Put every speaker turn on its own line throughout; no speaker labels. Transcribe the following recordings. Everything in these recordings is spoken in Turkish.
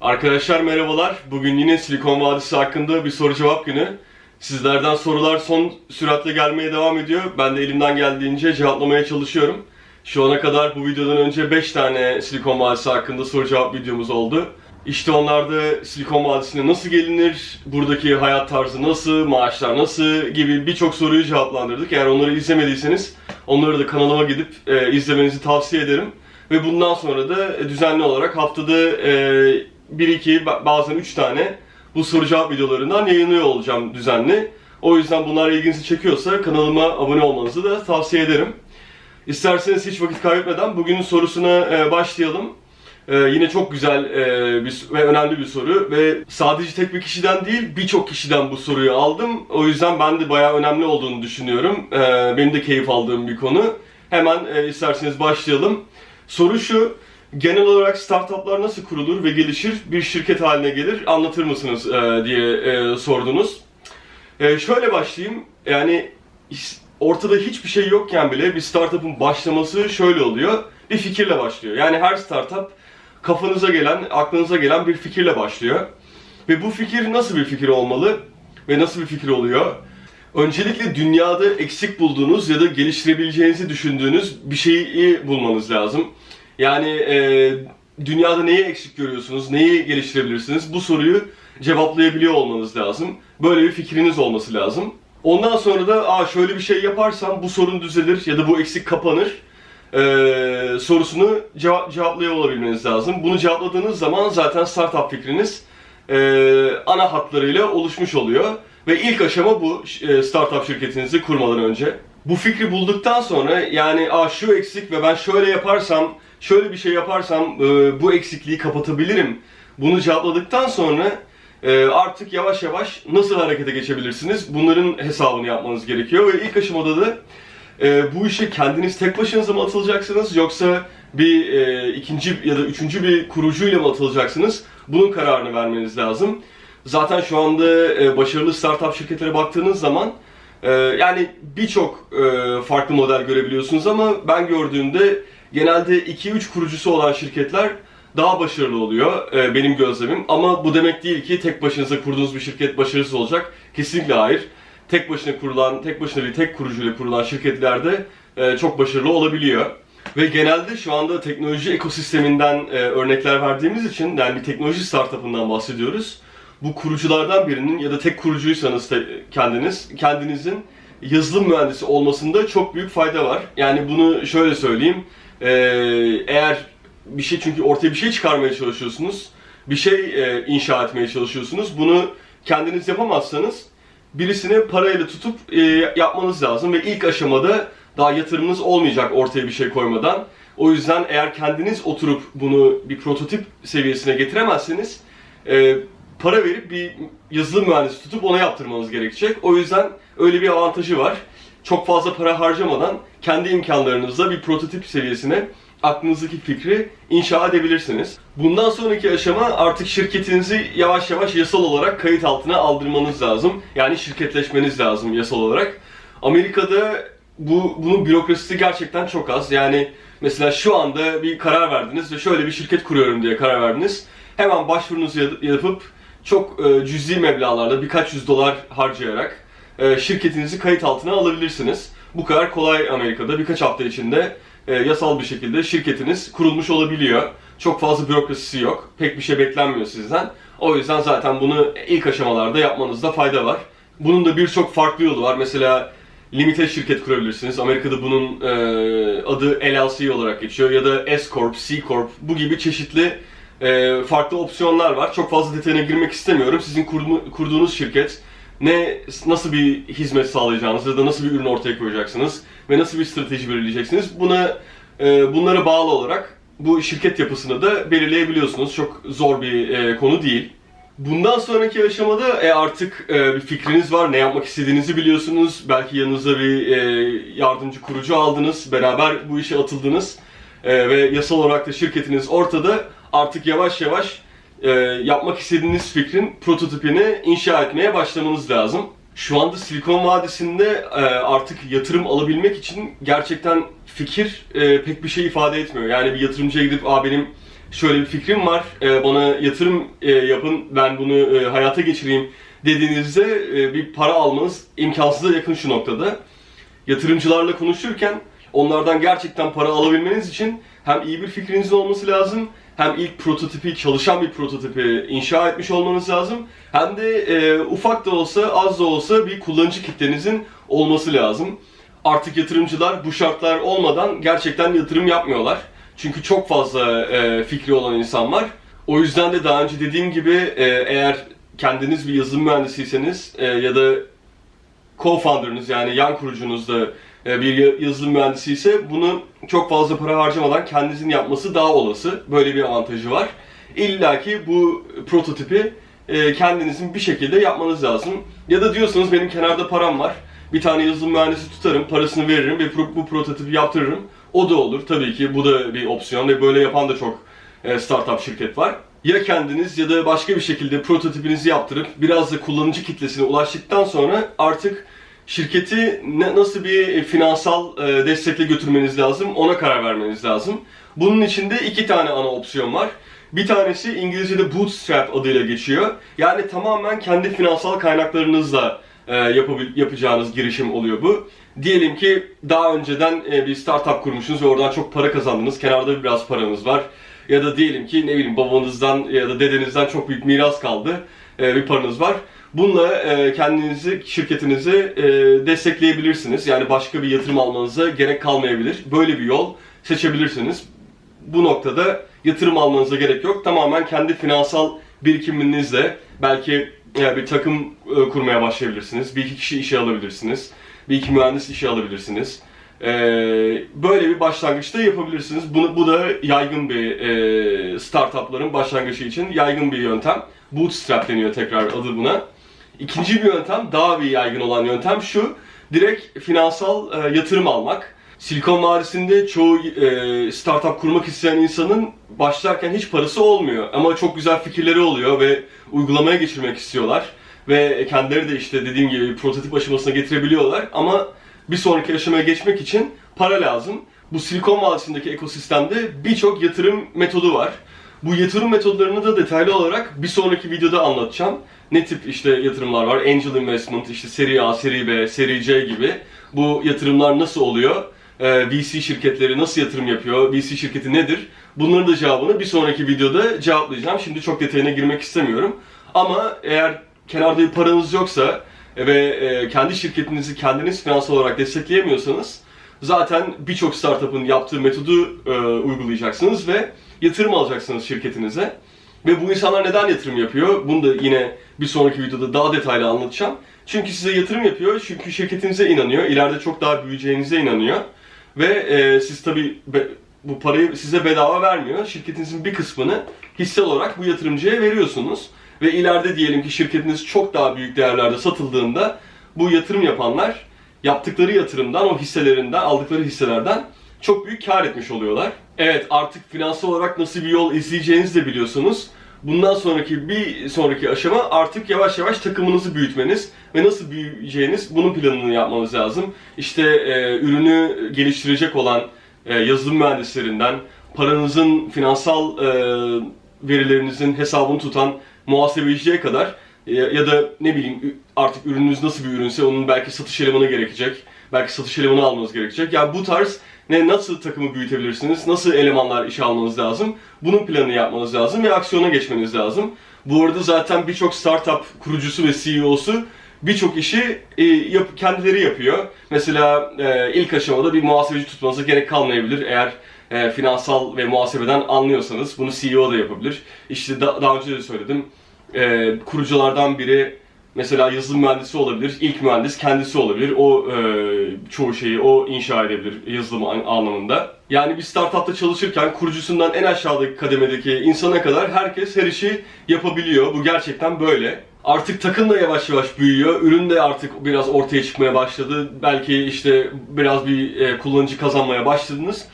Arkadaşlar merhabalar. Bugün yine Silikon Vadisi hakkında bir soru cevap günü. Sizlerden sorular son süratle gelmeye devam ediyor. Ben de elimden geldiğince cevaplamaya çalışıyorum. Şu ana kadar bu videodan önce 5 tane Silikon Vadisi hakkında soru cevap videomuz oldu. İşte onlarda Silikon Vadisi'ne nasıl gelinir, buradaki hayat tarzı nasıl, maaşlar nasıl gibi birçok soruyu cevaplandırdık. Eğer onları izlemediyseniz onları da kanalıma gidip e, izlemenizi tavsiye ederim. Ve bundan sonra da düzenli olarak haftada e, 1-2 ba- bazen 3 tane bu soru cevap videolarından yayınlıyor olacağım düzenli. O yüzden bunlar ilginizi çekiyorsa kanalıma abone olmanızı da tavsiye ederim. İsterseniz hiç vakit kaybetmeden bugünün sorusuna e, başlayalım. E, yine çok güzel e, bir, ve önemli bir soru ve sadece tek bir kişiden değil birçok kişiden bu soruyu aldım. O yüzden ben de bayağı önemli olduğunu düşünüyorum. Benim de keyif aldığım bir konu. Hemen isterseniz başlayalım. Soru şu, genel olarak startuplar nasıl kurulur ve gelişir, bir şirket haline gelir anlatır mısınız e, diye e, sordunuz. E, şöyle başlayayım, yani ortada hiçbir şey yokken bile bir startup'ın başlaması şöyle oluyor. Bir fikirle başlıyor. Yani her startup kafanıza gelen, aklınıza gelen bir fikirle başlıyor. Ve bu fikir nasıl bir fikir olmalı ve nasıl bir fikir oluyor? Öncelikle dünyada eksik bulduğunuz ya da geliştirebileceğinizi düşündüğünüz bir şeyi bulmanız lazım. Yani e, dünyada neyi eksik görüyorsunuz, neyi geliştirebilirsiniz bu soruyu cevaplayabiliyor olmanız lazım. Böyle bir fikriniz olması lazım. Ondan sonra da Aa, şöyle bir şey yaparsam bu sorun düzelir ya da bu eksik kapanır e, sorusunu cevap, cevaplıyor olabilmeniz lazım. Bunu cevapladığınız zaman zaten startup fikriniz e, ana hatlarıyla oluşmuş oluyor. Ve ilk aşama bu e, startup şirketinizi kurmadan önce. Bu fikri bulduktan sonra yani Aa, şu eksik ve ben şöyle yaparsam, şöyle bir şey yaparsam e, bu eksikliği kapatabilirim. Bunu cevapladıktan sonra e, artık yavaş yavaş nasıl harekete geçebilirsiniz? Bunların hesabını yapmanız gerekiyor ve ilk aşamada da e, bu işe kendiniz tek başınıza mı atılacaksınız yoksa bir e, ikinci ya da üçüncü bir kurucuyla mı atılacaksınız? Bunun kararını vermeniz lazım. Zaten şu anda e, başarılı startup şirketlere baktığınız zaman e, yani birçok e, farklı model görebiliyorsunuz ama ben gördüğümde genelde 2-3 kurucusu olan şirketler daha başarılı oluyor e, benim gözlemim. Ama bu demek değil ki tek başınıza kurduğunuz bir şirket başarısız olacak. Kesinlikle hayır. Tek başına kurulan, tek başına bir tek kurucuyla kurulan şirketlerde e, çok başarılı olabiliyor. Ve genelde şu anda teknoloji ekosisteminden e, örnekler verdiğimiz için yani bir teknoloji startup'ından bahsediyoruz. Bu kuruculardan birinin ya da tek kurucuysanız te- kendiniz, kendinizin yazılım mühendisi olmasında çok büyük fayda var. Yani bunu şöyle söyleyeyim. E, eğer bir şey çünkü ortaya bir şey çıkarmaya çalışıyorsunuz. Bir şey e, inşa etmeye çalışıyorsunuz. Bunu kendiniz yapamazsanız birisini parayla tutup e, yapmanız lazım ve ilk aşamada daha yatırımınız olmayacak ortaya bir şey koymadan. O yüzden eğer kendiniz oturup bunu bir prototip seviyesine getiremezseniz e, para verip bir yazılım mühendisi tutup ona yaptırmanız gerekecek. O yüzden öyle bir avantajı var. Çok fazla para harcamadan kendi imkanlarınızla bir prototip seviyesine aklınızdaki fikri inşa edebilirsiniz. Bundan sonraki aşama artık şirketinizi yavaş yavaş yasal olarak kayıt altına aldırmanız lazım. Yani şirketleşmeniz lazım yasal olarak. Amerika'da bu bunun bürokrasisi gerçekten çok az. Yani mesela şu anda bir karar verdiniz ve şöyle bir şirket kuruyorum diye karar verdiniz. Hemen başvurunuzu yap- yapıp çok e, cüzi meblağlarla birkaç yüz dolar harcayarak şirketinizi kayıt altına alabilirsiniz. Bu kadar kolay Amerika'da birkaç hafta içinde e, yasal bir şekilde şirketiniz kurulmuş olabiliyor. Çok fazla bürokrasisi yok. Pek bir şey beklenmiyor sizden. O yüzden zaten bunu ilk aşamalarda yapmanızda fayda var. Bunun da birçok farklı yolu var. Mesela limited şirket kurabilirsiniz. Amerika'da bunun e, adı LLC olarak geçiyor ya da S Corp, C Corp bu gibi çeşitli e, farklı opsiyonlar var. Çok fazla detayına girmek istemiyorum. Sizin kurdu- kurduğunuz şirket ne nasıl bir hizmet sağlayacağınız ya da nasıl bir ürün ortaya koyacaksınız ve nasıl bir strateji belirleyeceksiniz. Buna e, bunlara bağlı olarak bu şirket yapısını da belirleyebiliyorsunuz. Çok zor bir e, konu değil. Bundan sonraki aşamada e, artık e, bir fikriniz var, ne yapmak istediğinizi biliyorsunuz. Belki yanınıza bir e, yardımcı kurucu aldınız, beraber bu işe atıldınız E, ve yasal olarak da şirketiniz ortada. Artık yavaş yavaş e, yapmak istediğiniz fikrin prototipini inşa etmeye başlamanız lazım. Şu anda Silikon Vadisi'nde e, artık yatırım alabilmek için gerçekten fikir e, pek bir şey ifade etmiyor. Yani bir yatırımcıya gidip Aa, benim şöyle bir fikrim var, e, bana yatırım e, yapın, ben bunu e, hayata geçireyim dediğinizde e, bir para almanız imkansıza yakın şu noktada. Yatırımcılarla konuşurken onlardan gerçekten para alabilmeniz için hem iyi bir fikrinizin olması lazım, hem ilk prototipi, çalışan bir prototipi inşa etmiş olmanız lazım, hem de e, ufak da olsa, az da olsa bir kullanıcı kitlenizin olması lazım. Artık yatırımcılar bu şartlar olmadan gerçekten yatırım yapmıyorlar. Çünkü çok fazla e, fikri olan insan var. O yüzden de daha önce dediğim gibi e, eğer kendiniz bir yazılım mühendisiyseniz e, ya da co-founder'ınız yani yan kurucunuz da bir ya- yazılım mühendisi ise bunu çok fazla para harcamadan kendinizin yapması daha olası. Böyle bir avantajı var. İlla ki bu prototipi e, kendinizin bir şekilde yapmanız lazım. Ya da diyorsanız benim kenarda param var. Bir tane yazılım mühendisi tutarım, parasını veririm ve bu prototipi yaptırırım. O da olur tabii ki. Bu da bir opsiyon ve böyle yapan da çok e, startup şirket var. Ya kendiniz ya da başka bir şekilde prototipinizi yaptırıp biraz da kullanıcı kitlesine ulaştıktan sonra artık şirketi ne, nasıl bir finansal e, destekle götürmeniz lazım ona karar vermeniz lazım. Bunun için de iki tane ana opsiyon var. Bir tanesi İngilizce'de bootstrap adıyla geçiyor. Yani tamamen kendi finansal kaynaklarınızla e, yapacağınız girişim oluyor bu. Diyelim ki daha önceden e, bir startup kurmuşsunuz ve oradan çok para kazandınız. Kenarda biraz paranız var. Ya da diyelim ki ne bileyim babanızdan ya da dedenizden çok büyük miras kaldı. e, bir paranız var. Bununla e, kendinizi, şirketinizi e, destekleyebilirsiniz. Yani başka bir yatırım almanıza gerek kalmayabilir. Böyle bir yol seçebilirsiniz. Bu noktada yatırım almanıza gerek yok. Tamamen kendi finansal birikiminizle belki e, bir takım kurmaya başlayabilirsiniz. Bir iki kişi işe alabilirsiniz. Bir iki mühendis işe alabilirsiniz. Böyle bir başlangıçta yapabilirsiniz. Bunu, bu da yaygın bir startupların başlangıcı için yaygın bir yöntem. Bootstrap deniyor tekrar adı buna. İkinci bir yöntem, daha bir yaygın olan yöntem şu. Direkt finansal e, yatırım almak. Silikon Vadisi'nde çoğu e, startup kurmak isteyen insanın başlarken hiç parası olmuyor. Ama çok güzel fikirleri oluyor ve uygulamaya geçirmek istiyorlar. Ve kendileri de işte dediğim gibi prototip aşamasına getirebiliyorlar. Ama bir sonraki aşamaya geçmek için para lazım. Bu Silikon Vadisi'ndeki ekosistemde birçok yatırım metodu var. Bu yatırım metodlarını da detaylı olarak bir sonraki videoda anlatacağım. Ne tip işte yatırımlar var? Angel investment, işte seri A, seri B, seri C gibi. Bu yatırımlar nasıl oluyor? Ee, VC şirketleri nasıl yatırım yapıyor? VC şirketi nedir? Bunların da cevabını bir sonraki videoda cevaplayacağım. Şimdi çok detayına girmek istemiyorum. Ama eğer kenarda bir paranız yoksa ve e, kendi şirketinizi kendiniz finansal olarak destekleyemiyorsanız zaten birçok startup'ın yaptığı metodu e, uygulayacaksınız ve yatırım alacaksınız şirketinize. Ve bu insanlar neden yatırım yapıyor? Bunu da yine bir sonraki videoda daha detaylı anlatacağım. Çünkü size yatırım yapıyor, çünkü şirketinize inanıyor, ileride çok daha büyüyeceğinize inanıyor. Ve e, siz tabi bu parayı size bedava vermiyor. Şirketinizin bir kısmını hisse olarak bu yatırımcıya veriyorsunuz. Ve ileride diyelim ki şirketiniz çok daha büyük değerlerde satıldığında bu yatırım yapanlar yaptıkları yatırımdan, o hisselerinden, aldıkları hisselerden çok büyük kar etmiş oluyorlar. Evet artık finansal olarak nasıl bir yol izleyeceğinizi de biliyorsunuz. Bundan sonraki bir sonraki aşama artık yavaş yavaş takımınızı büyütmeniz ve nasıl büyüyeceğiniz bunun planını yapmanız lazım. İşte e, ürünü geliştirecek olan e, yazılım mühendislerinden, paranızın finansal e, verilerinizin hesabını tutan muhasebeciye kadar ya, ya da ne bileyim artık ürününüz nasıl bir ürünse onun belki satış elemanı gerekecek. Belki satış elemanı almanız gerekecek. Yani bu tarz ne nasıl takımı büyütebilirsiniz? Nasıl elemanlar işe almanız lazım? Bunun planını yapmanız lazım ve aksiyona geçmeniz lazım. Bu arada zaten birçok startup kurucusu ve CEO'su birçok işi e, yap, kendileri yapıyor. Mesela e, ilk aşamada bir muhasebeci tutmanıza gerek kalmayabilir eğer e, finansal ve muhasebeden anlıyorsanız. Bunu CEO da yapabilir. İşte da- daha önce de söyledim. E, kuruculardan biri mesela yazılım mühendisi olabilir. İlk mühendis kendisi olabilir. O e, çoğu şeyi o inşa edebilir yazılım an- anlamında. Yani bir startupta çalışırken kurucusundan en aşağıdaki kademedeki insana kadar herkes her işi yapabiliyor. Bu gerçekten böyle. Artık takım da yavaş yavaş büyüyor. Ürün de artık biraz ortaya çıkmaya başladı. Belki işte biraz bir e, kullanıcı kazanmaya başladınız.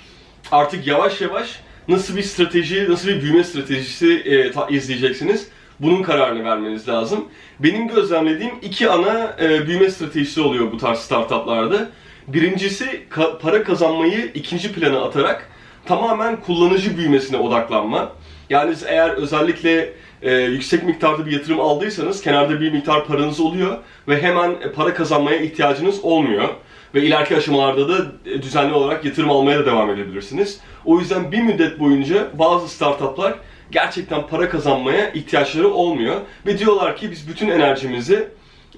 Artık yavaş yavaş nasıl bir strateji, nasıl bir büyüme stratejisi e, ta- izleyeceksiniz? Bunun kararını vermeniz lazım. Benim gözlemlediğim iki ana e, büyüme stratejisi oluyor bu tarz startuplarda. Birincisi ka- para kazanmayı ikinci plana atarak tamamen kullanıcı büyümesine odaklanma. Yani eğer özellikle e, yüksek miktarda bir yatırım aldıysanız kenarda bir miktar paranız oluyor ve hemen e, para kazanmaya ihtiyacınız olmuyor. Ve ileriki aşamalarda da e, düzenli olarak yatırım almaya da devam edebilirsiniz. O yüzden bir müddet boyunca bazı startuplar gerçekten para kazanmaya ihtiyaçları olmuyor. Ve diyorlar ki biz bütün enerjimizi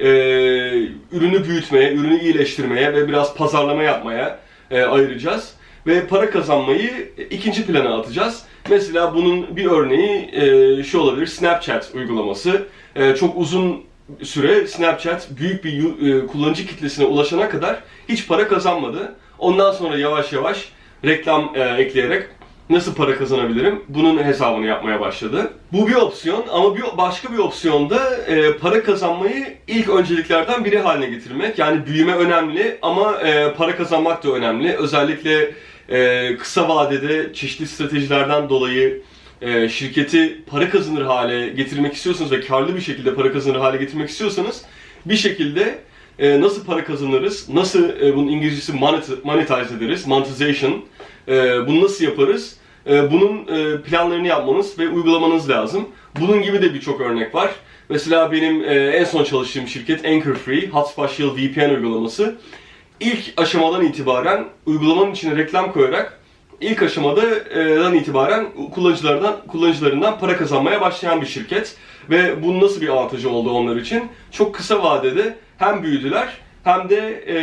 e, ürünü büyütmeye, ürünü iyileştirmeye ve biraz pazarlama yapmaya e, ayıracağız. Ve para kazanmayı ikinci plana atacağız. Mesela bunun bir örneği e, şu olabilir, Snapchat uygulaması. E, çok uzun süre Snapchat büyük bir e, kullanıcı kitlesine ulaşana kadar hiç para kazanmadı. Ondan sonra yavaş yavaş reklam e, ekleyerek nasıl para kazanabilirim bunun hesabını yapmaya başladı. Bu bir opsiyon ama bir başka bir opsiyon da e, para kazanmayı ilk önceliklerden biri haline getirmek. Yani büyüme önemli ama e, para kazanmak da önemli. Özellikle e, kısa vadede çeşitli stratejilerden dolayı e, şirketi para kazanır hale getirmek istiyorsanız ve karlı bir şekilde para kazanır hale getirmek istiyorsanız bir şekilde e, nasıl para kazanırız, nasıl e, bunun İngilizcesi monet- monetize ederiz, monetization, e, bunu nasıl yaparız, e, bunun e, planlarını yapmanız ve uygulamanız lazım. Bunun gibi de birçok örnek var. Mesela benim e, en son çalıştığım şirket Anchor Free, Hotspot VPN uygulaması. İlk aşamadan itibaren uygulamanın içine reklam koyarak ilk aşamadan itibaren kullanıcılardan kullanıcılarından para kazanmaya başlayan bir şirket ve bunun nasıl bir avantajı oldu onlar için? Çok kısa vadede hem büyüdüler hem de e,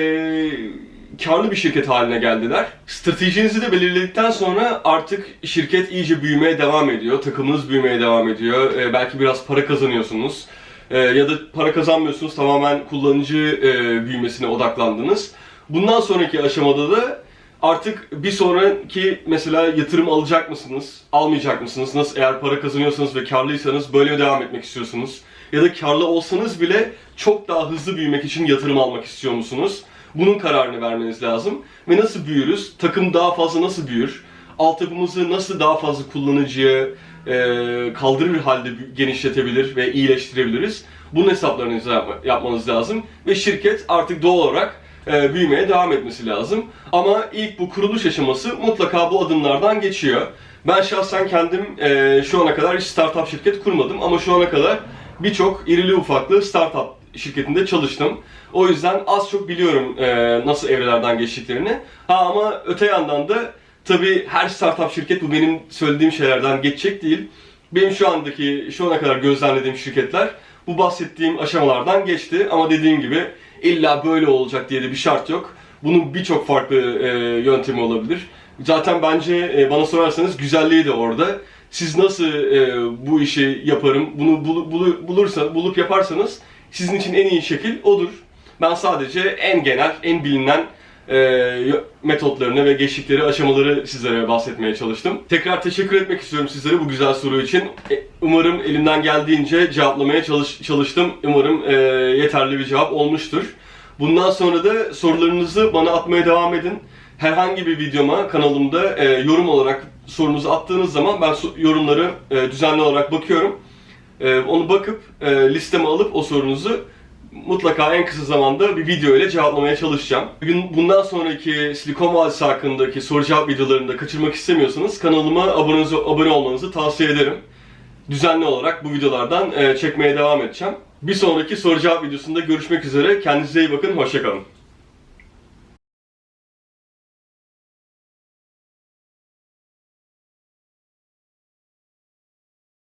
karlı bir şirket haline geldiler. Stratejinizi de belirledikten sonra artık şirket iyice büyümeye devam ediyor. Takımınız büyümeye devam ediyor. E, belki biraz para kazanıyorsunuz. E, ya da para kazanmıyorsunuz tamamen kullanıcı e, büyümesine odaklandınız. Bundan sonraki aşamada da artık bir sonraki mesela yatırım alacak mısınız, almayacak mısınız? Nasıl eğer para kazanıyorsanız ve karlıysanız böyle mi devam etmek istiyorsunuz? Ya da karlı olsanız bile çok daha hızlı büyümek için yatırım almak istiyor musunuz? Bunun kararını vermeniz lazım. Ve nasıl büyürüz? Takım daha fazla nasıl büyür? Altyapımızı nasıl daha fazla kullanıcıya e, kaldırır halde genişletebilir ve iyileştirebiliriz? Bunun hesaplarınızı yapma- yapmanız lazım. Ve şirket artık doğal olarak e, büyümeye devam etmesi lazım. Ama ilk bu kuruluş aşaması mutlaka bu adımlardan geçiyor. Ben şahsen kendim e, şu ana kadar hiç startup şirket kurmadım ama şu ana kadar birçok irili ufaklı startup şirketinde çalıştım. O yüzden az çok biliyorum e, nasıl evrelerden geçtiklerini. Ha ama öte yandan da tabii her startup şirket bu benim söylediğim şeylerden geçecek değil. Benim şu andaki, şu ana kadar gözlemlediğim şirketler bu bahsettiğim aşamalardan geçti. Ama dediğim gibi illa böyle olacak diye de bir şart yok. Bunun birçok farklı e, yöntemi olabilir. Zaten bence e, bana sorarsanız güzelliği de orada. Siz nasıl e, bu işi yaparım, bunu bul, bulu- bulursa, bulup yaparsanız sizin için en iyi şekil odur. Ben sadece en genel, en bilinen e, metotlarını ve geçtikleri aşamaları sizlere bahsetmeye çalıştım. Tekrar teşekkür etmek istiyorum sizlere bu güzel soru için. E, Umarım elimden geldiğince cevaplamaya çalış- çalıştım. Umarım e, yeterli bir cevap olmuştur. Bundan sonra da sorularınızı bana atmaya devam edin. Herhangi bir videoma kanalımda e, yorum olarak sorunuzu attığınız zaman ben yorumları e, düzenli olarak bakıyorum. E, onu bakıp e, listeme alıp o sorunuzu mutlaka en kısa zamanda bir video ile cevaplamaya çalışacağım. Bugün bundan sonraki Silikon Vadisi hakkındaki soru cevap videolarını da kaçırmak istemiyorsanız kanalıma abone, abone olmanızı tavsiye ederim. Düzenli olarak bu videolardan e, çekmeye devam edeceğim. Bir sonraki soru cevap videosunda görüşmek üzere. Kendinize iyi bakın, hoşçakalın.